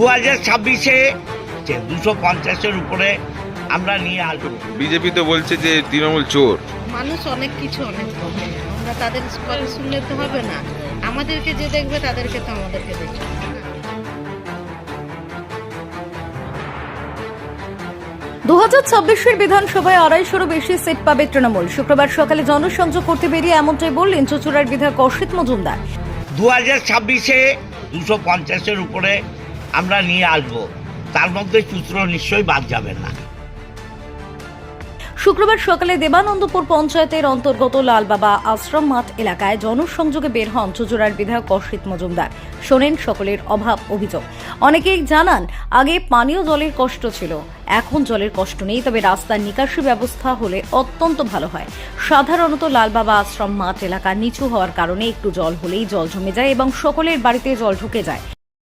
দু হাজার ছাব্বিশে দুশো পঞ্চাশের উপরে আমরা নিয়ে আসব। বিজেপি তো বলছে যে তৃণমূল চোর। মানুষ অনেক কিছু অনেক আমরা তাদের কথা শুনলে তো হবে না। আমাদেরকে যে দেখবে তাদেরকে তো আমাদেরকে না। দু হাজার ছাব্বিশের বিধানসভায় আড়াইশোরও বেশি সিট পাবে তৃণমূল। শুক্রবার সকালে জনসংযোগ করতে বেরিয়ে এমনটাই বললেন চুচুড়ার বিধায়ক অসিত মজুমদার। দু হাজার ছাব্বিশে দুশো পঞ্চাশের উপরে আমরা নিয়ে আসব। তার মধ্যে সূত্র নিশ্চয়ই বাদ যাবে না। শুক্রবার সকালে দেবানন্দপুর পঞ্চায়েতের অন্তর্গত লালবাবা আশ্রম মাঠ এলাকায় জনসংযোগে বের হন চুচুড়ার বিধায়ক অসিত মজুমদার। শোনেন সকলের অভাব অভিযোগ। অনেকেই জানান, আগে পানীয় জলের কষ্ট ছিল। এখন জলের কষ্ট নেই, তবে রাস্তার নিকাশি ব্যবস্থা হলে অত্যন্ত ভালো হয়। সাধারণত লালবাবা আশ্রম মাঠ এলাকা নিচু হওয়ার কারণে একটু জল হলেই জল জমে যায় এবং সকলের বাড়িতে জল ঢুকে যায়।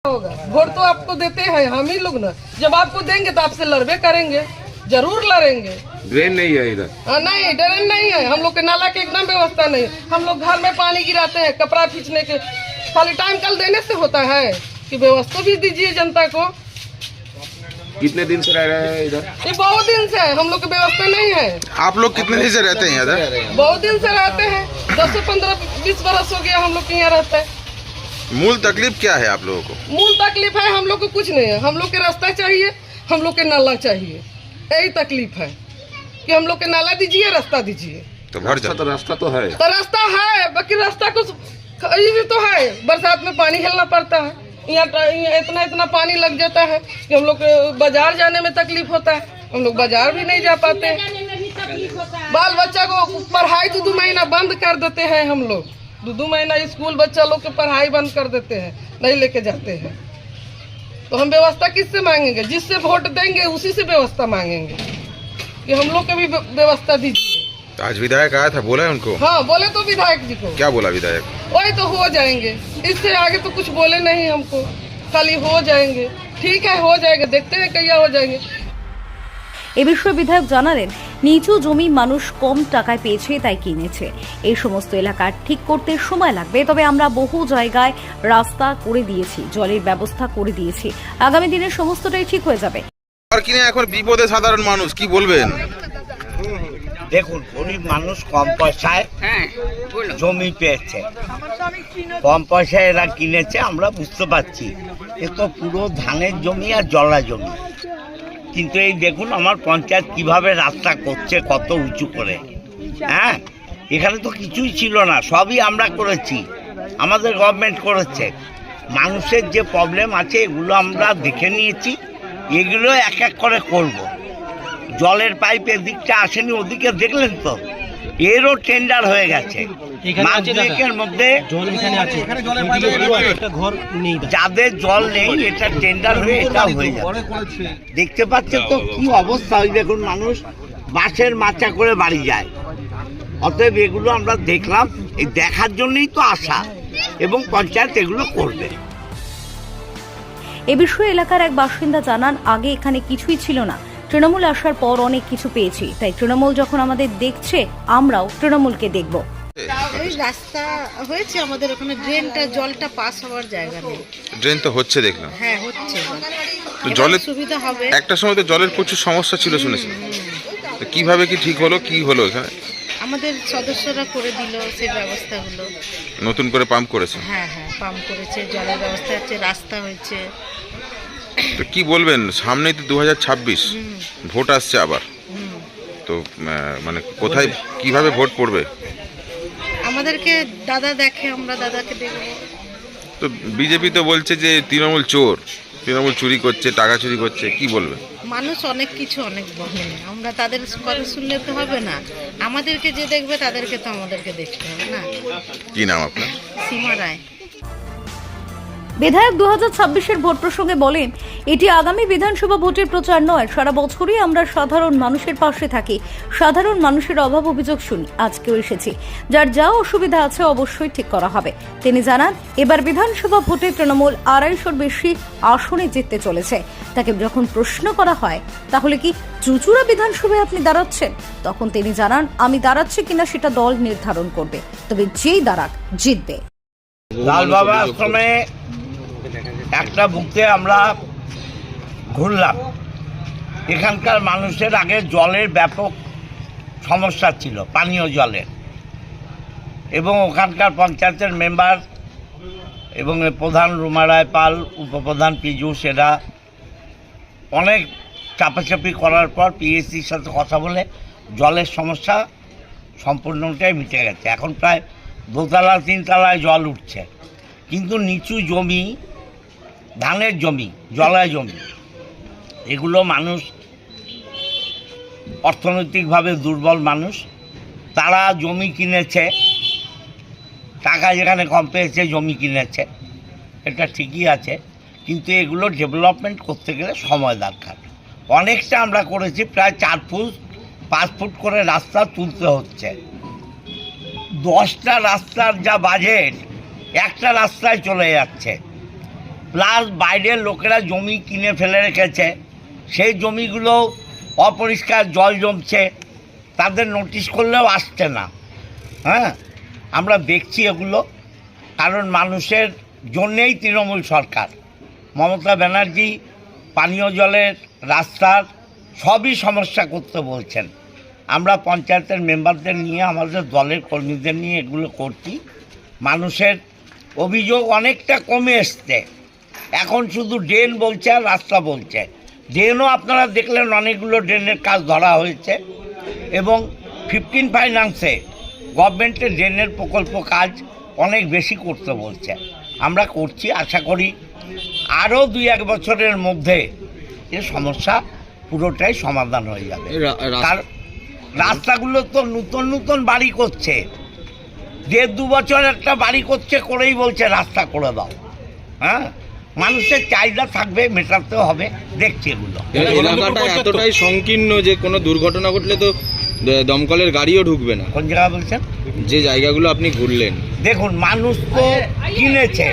होगा। वोट तो आपको देते हैं हम ही लोग ना। जब आपको देंगे तो आपसे लड़बे करेंगे। ज़रूर लड़ेंगे। ड्रेन नहीं है इधर। हाँ नहीं ड्रेन नहीं है। हम लोग के नाला की एकदम व्यवस्था नहीं है। हम लोग घर में पानी गिराते हैं कपड़ा खींचने के। खाली टाइम कल देने से होता है कि व्यवस्था भी दीजिए जनता को। कितने दिन से रह रहे हैं इधर? ये बहुत दिन से है। हम लोग की व्यवस्था नहीं है। आप लोग कितने दिन से रहते हैं इधर? बहुत दिन से रहते हैं। दस से पंद्रह बीस बरस हो गया हम लोग के यहाँ रहते हैं। मूल तकलीफ़ क्या है आप लोगों को? मूल तकलीफ़ है हम लोग को कुछ नहीं है। हम लोग के रास्ता चाहिए हम लोग के नाला चाहिए। यही तकलीफ़ है कि हम लोग के नाला दीजिए रास्ता दीजिए। तो भर जाता रास्ता तो है। तो रास्ता है बाकी रास्ता कुछ ये भी तो है। बरसात में पानी हिलना पड़ता है। यहाँ इतना इतना पानी लग जाता है कि हम लोग बाज़ार जाने में तकलीफ़ होता है। हम लोग बाज़ार भी नहीं जा पाते। बाल बच्चा को पढ़ाई दो दो महीना बंद कर देते हैं हम लोग। दो दो महीना स्कूल बच्चा लोग के पढ़ाई बंद कर देते हैं नहीं लेके जाते हैं। तो हम व्यवस्था किससे मांगेंगे? जिससे वोट देंगे उसी से व्यवस्था मांगेंगे। कि हम लोग के भी व्यवस्था दीजिए। तो आज विधायक आया था बोला है उनको? हाँ बोले तो विधायक जी को। क्या बोला विधायक? वही तो हो जाएँगे। इससे आगे तो कुछ बोले नहीं हमको। खाली हो जाएँगे। ठीक है हो जाएँगे। देखते हैं कैया हो जाएँगे। এ বিষয়ে বিধায়ক জানালেন নিচু জমি মানুষ কম টাকায় পেয়েছে তাই কিনেছে। এই সমস্ত এলাকা ঠিক করতে সময় লাগবে তবে আমরা বহু জায়গায় রাস্তা করে দিয়েছি জলের ব্যবস্থা করে দিয়েছি। আগামী দিনে সমস্তটাই ঠিক হয়ে যাবে। আর কিনে এখন বিপদে সাধারণ মানুষ কি বলবেন? দেখুন গরিব মানুষ কম পয়সায় জমি পেয়েছে। কম পয়সায় এরা কিনেছে আমরা বুঝতে পারছি। এ তো পুরো ধানের জমি আর জলা জমি। কিন্তু এই দেখুন আমার পঞ্চায়েত কীভাবে রাস্তা করছে, কত উঁচু করে। হ্যাঁ? এখানে তো কিছুই ছিল না, সবই আমরা করেছি। আমাদের গভর্নমেন্ট করেছে। মানুষের যে প্রবলেম আছে, এগুলো আমরা দেখে নিয়েছি। এগুলো এক এক করে করব। জলের পাইপ এদিকটা আসেনি, ওদিকে দেখলেন তো? এরও টেন্ডার হয়ে গেছে। মাস দুয়েকের মধ্যে যাদের জল নেই এটা টেন্ডার হয়ে এটা হয়ে যাবে। দেখতে পাচ্ছেন তো কি অবস্থা? ওই দেখুন মানুষ বাসের মাচা করে বাড়ি যায়। অতএব এগুলো আমরা দেখলাম এই দেখার জন্যই তো আসা এবং পঞ্চায়েত এগুলো করবে। এ বিষয়ে এলাকার এক বাসিন্দা জানান আগে এখানে কিছুই ছিল না। তৃণমূল আসার পর অনেক কিছু পেয়েছি। তাই তৃণমূল যখন আমাদের দেখছে আমরাও তৃণমূলকে দেখব। এই রাস্তা হয়েছে আমাদের ওখানে ড্রেনটা জলটা পাস হওয়ার জায়গা নেই। ড্রেন তো হচ্ছে দেখলাম। হ্যাঁ হচ্ছে। তো জলের সুবিধা হবে। একটা সময় তো জলের প্রচুর সমস্যা ছিল শুনেছি। তো কীভাবে কি ঠিক হলো কি হলো এখানে? আমাদের সদস্যরা করে দিল সেই ব্যবস্থাগুলো নতুন করে পাম্প করেছে? হ্যাঁ হ্যাঁ পাম্প করেছে জলের ব্যবস্থা হচ্ছে রাস্তা হয়েছে। তো কি বলবেন? সামনেই তো দু ভোট আসছে আবার। তো মানে কোথায় কীভাবে ভোট পড়বে? আমাদেরকে দাদা দেখে আমরা দাদাকে দেখব। তো বিজেপি তো বলছে যে তৃণমূল চোর তৃণমূল চুরি করছে টাকা চুরি করছে কি বলবে? মানুষ অনেক কিছু অনেক বলে। আমরা তাদের কথা শুনলে তো হবে না। আমাদেরকে যে দেখবে তাদেরকে তো আমাদেরকে দেখতে হবে না। কি নাম আপনার? সীমা রায়। বিধায়ক দু হাজার ভোট প্রসঙ্গে বলেন, এটি আগামী বিধানসভা ভোটের প্রচার নয়, সারা বছরই আমরা সাধারণ মানুষের পাশে থাকি। সাধারণ মানুষের অভাব অভিযোগ শুনি, আজকেও এসেছি। যার যা অসুবিধা আছে অবশ্যই ঠিক করা হবে। তিনি জানান, এবার বিধানসভা ভোটে তৃণমূল আড়াইশোর বেশি আসনে জিততে চলেছে। তাকে যখন প্রশ্ন করা হয়, তাহলে কি চুচুড়া বিধানসভায় আপনি দাঁড়াচ্ছেন? তখন তিনি জানান, আমি দাঁড়াচ্ছি কিনা সেটা দল নির্ধারণ করবে। তবে যেই দাঁড়াক, জিতবে। লাল বাবা আশ্রমে একটা বুথে আমরা ঘুরলাম। এখানকার মানুষের আগে জলের ব্যাপক সমস্যা ছিল, পানীয় জলের। এবং ওখানকার পঞ্চায়েতের মেম্বার এবং প্রধান রুমারায় পাল, উপপ্রধান পীযূষ এরা অনেক চাপাচাপি করার পর পিএসসির সাথে কথা বলে জলের সমস্যা সম্পূর্ণটাই মিটে গেছে। এখন প্রায় দোতলা, তিনতলায় জল উঠছে। কিন্তু নিচু জমি ধানের জমি জলায় জমি। এগুলো মানুষ অর্থনৈতিকভাবে দুর্বল মানুষ। তারা জমি কিনেছে, টাকা যেখানে কম পেয়েছে জমি কিনেছে। এটা ঠিকই আছে, কিন্তু এগুলো ডেভেলপমেন্ট করতে গেলে সময় দরকার। অনেকটা আমরা করেছি, প্রায় চার ফুট, পাঁচ ফুট করে রাস্তা তুলতে হচ্ছে। দশটা রাস্তার যা বাজেট একটা রাস্তায় চলে যাচ্ছে। প্লাস বাইরের লোকেরা জমি কিনে ফেলে রেখেছে। সেই জমিগুলো অপরিষ্কার জল জমছে। তাদের নোটিশ করলেও আসছে না। হ্যাঁ? আমরা দেখছি এগুলো। কারণ মানুষের জন্যেই তৃণমূল সরকার। মমতা ব্যানার্জি পানীয় জলের রাস্তার সবই সমস্যা করতে বলছেন। আমরা পঞ্চায়েতের মেম্বারদের নিয়ে, আমাদের দলের কর্মীদের নিয়ে এগুলো করছি। মানুষের অভিযোগ অনেকটা কমে এসছে। এখন শুধু ড্রেন বলছে আর রাস্তা বলছে। ড্রেনও আপনারা দেখলেন অনেকগুলো ড্রেনের কাজ ধরা হয়েছে এবং ফিফটিন ফাইন্যান্সে গভর্নমেন্টের ড্রেনের প্রকল্প কাজ অনেক বেশি করতে বলছে। আমরা করছি আশা করি আরও দুই এক বছরের মধ্যে এ সমস্যা পুরোটাই সমাধান হয়ে যাবে। কার রাস্তাগুলো তো নতুন নতুন বাড়ি করছে। দেড় দু বছর একটা বাড়ি করছে করেই বলছে রাস্তা করে দাও। হ্যাঁ? মানুষের চাহিদা থাকবে মেটাতে হবে। দেখছি এগুলো। এলাকাটা এতটাই সংকীর্ণ যে কোনো দুর্ঘটনা ঘটলে তো দমকলের গাড়িও ঢুকবে না। কোন জায়গা বলছেন? যে জায়গাগুলো আপনি ঘুরলেন। দেখুন মানুষ তো কিনেছে।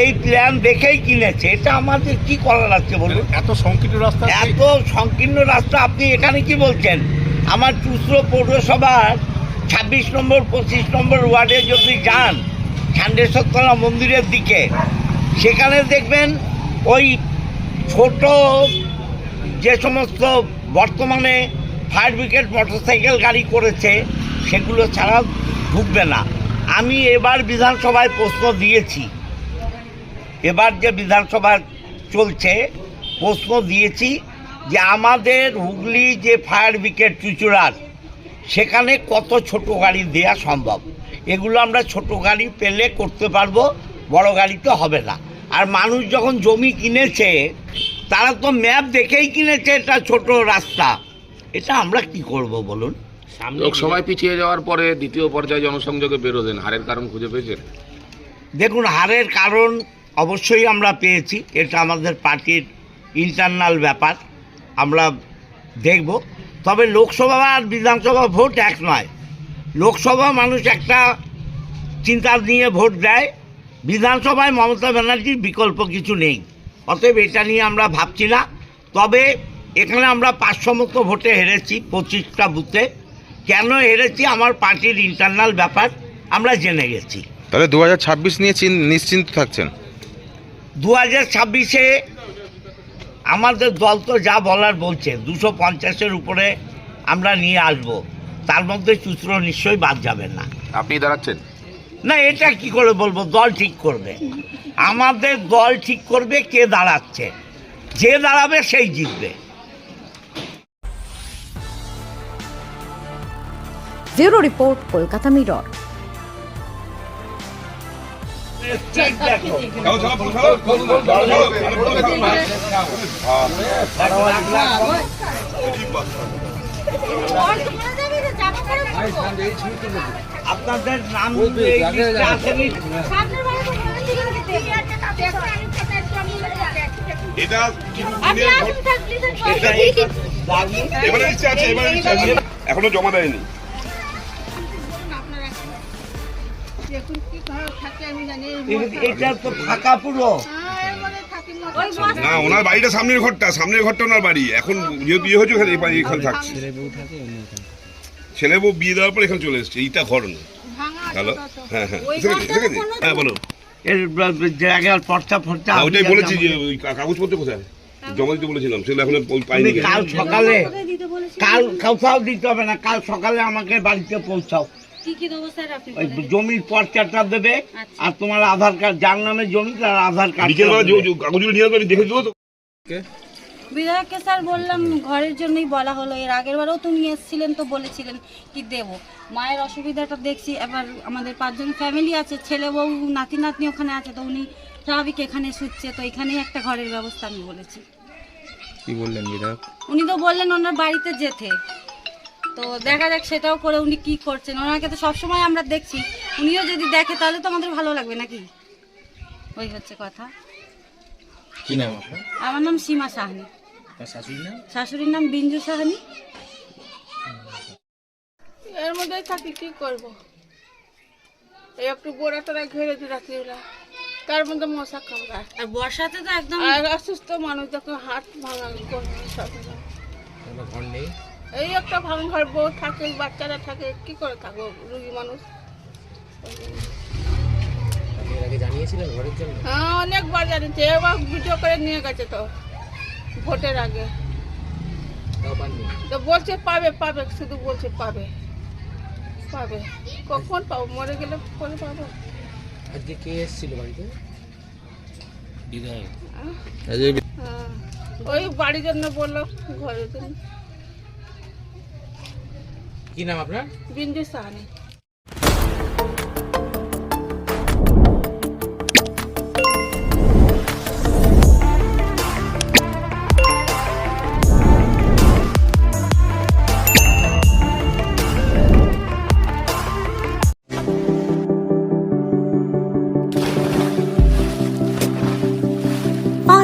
এই প্ল্যান দেখেই কিনেছে। এটা আমাদের কি করার আছে বলুন? এত সংকীর্ণ রাস্তা এত সংকীর্ণ রাস্তা আপনি এখানে কি বলছেন? আমার চুসরো পৌরসভার ছাব্বিশ নম্বর পঁচিশ নম্বর ওয়ার্ডে যদি যান ষান্ডেশ্বরতলা মন্দিরের দিকে সেখানে দেখবেন ওই ছোট যে সমস্ত বর্তমানে ফায়ার ব্রিগেড মোটরসাইকেল গাড়ি করেছে, সেগুলো ছাড়া ঢুকবে না। আমি এবার বিধানসভায় প্রশ্ন দিয়েছি। এবার যে বিধানসভা চলছে, প্রশ্ন দিয়েছি যে আমাদের হুগলি যে ফায়ার ব্রিগেড চুচুড়ার, সেখানে কত ছোট গাড়ি দেয়া সম্ভব? এগুলো আমরা ছোট গাড়ি পেলে করতে পারব। বড় গাড়ি তো হবে না। আর মানুষ যখন জমি কিনেছে তারা তো ম্যাপ দেখেই কিনেছে এটা ছোট রাস্তা। এটা আমরা কি করব বলুন? লোকসভায় পিছিয়ে যাওয়ার পরে দ্বিতীয় পর্যায়ে জনসংযোগে বেরোলেন। হারের কারণ খুঁজে পেয়েছেন? দেখুন হারের কারণ অবশ্যই আমরা পেয়েছি। এটা আমাদের পার্টির ইন্টারনাল ব্যাপার। আমরা দেখব। তবে লোকসভা আর বিধানসভা ভোট এক নয়। লোকসভা মানুষ একটা চিন্তা নিয়ে ভোট দেয়। বিধানসভায় মমতা ব্যানার্জির বিকল্প কিছু নেই। অতএব এটা নিয়ে আমরা ভাবছি না। তবে এখানে আমরা পাঁচশো মতো ভোটে হেরেছি পঁচিশটা বুথে। কেন হেরেছি? আমার পার্টির ইন্টারনাল ব্যাপার আমরা জেনে গেছি। তাহলে দু হাজার ছাব্বিশ নিয়ে চিন- নিশ্চিন্ত থাকছেন? দু হাজার ছাব্বিশে আমাদের দল তো যা বলার বলছে দুশো পঞ্চাশের উপরে আমরা নিয়ে আসব। তার মধ্যে চুচরো নিশ্চয়ই বাদ যাবে না। আপনি দাঁড়াচ্ছেন। না এটা কি করে বলব? দল ঠিক করবে। আমাদের দল ঠিক করবে কে দাঁড়াচ্ছে। যে দাঁড়াবে সেই জিতবে। Bureau report Kolkata Mirror. আপনাদের নাম এটা এবারে আছে এবারে লিস্টে আছে। এখনও জমা দেয়নি। এটা তো ফাঁকা পুরো। না ওনার বাড়িটা সামনের ঘরটা সামনের ঘরটা ওনার বাড়ি। এখন বিয়ে হয়েছে ওখানে এই বাড়ি এখানে থাকছে ছেলে বউ বিয়ে দেওয়ার পর এখানে চলে এসছে এইটা ঘর না। হ্যালো? হ্যাঁ হ্যাঁ? হ্যাঁ বলো এর জায়গার পর্চা ফর্চা হ্যাঁ, ওইটাই বলেছি যে ওই কাগজপত্র কোথায়? জমা দিতে বলেছিলাম সেগুলো এখন পাইনি কাল সকালে কাল কোথাও দিতে হবে না কাল সকালে আমাকে বাড়িতে পৌঁছাও। জমির পর্চাটা দেবে আর তোমার আধার কার্ড যার নামে জমি তার আধার কার্ড কাগজগুলো নিয়ে আসবে দেখে দেবো তো। বিধায়ককে স্যার বললাম ঘরের জন্যই বলা হলো। এর আগের বারেও তো নিয়ে এসেছিলেন তো বলেছিলেন কি দেব। মায়ের অসুবিধাটা দেখছি। এবার আমাদের পাঁচজন ফ্যামিলি আছে ছেলে বউ নাতি নাতনি ওখানে আছে তো উনি স্বাভাবিক এখানে শুচ্ছে তো এখানেই একটা ঘরের ব্যবস্থা আমি বলেছি। কি বললেন বিধায়ক? উনি তো বললেন ওনার বাড়িতে যেতে। তো দেখা যাক সেটাও করে উনি কি করছেন। ওনাকে তো সবসময় আমরা দেখছি। উনিও যদি দেখে তাহলে তো আমাদের ভালো লাগবে নাকি? ওই হচ্ছে কথা। কি নাম আপনার? আমার নাম সীমা সাহানি। তার শাশুড়ির নাম? শাশুড়ির নাম বিঞ্জু সাহানি। এর মধ্যেই থাকি কি করব? এই একটু গোড়া টোড়া ঘিরে দিই রাত্রিবেলা। তার মধ্যে মশা কামড়ায়। আর বর্ষাতে তো একদম আর অসুস্থ মানুষ যখন হাত ভাঙা ঘর নেই? এই একটা ভাঙ ঘর বউ থাকে বাচ্চারা থাকে কি করে থাকব রুগী মানুষ? জানিয়েছিলেন ঘরের জন্য? হ্যাঁ অনেকবার জানিয়েছে এবার ভিডিও করে নিয়ে গেছে তো। ভোটের আগে। তো বলছে পাবে পাবে শুধু বলছে পাবে। পাবে। কখন পাবো? মরে গেলে পরে পাবো? আজকে কে এসেছিল বাড়িতে? ওই বাড়ির জন্য বলল ঘরের জন্য। কি নাম আপনার? বিন্দু সাহানি।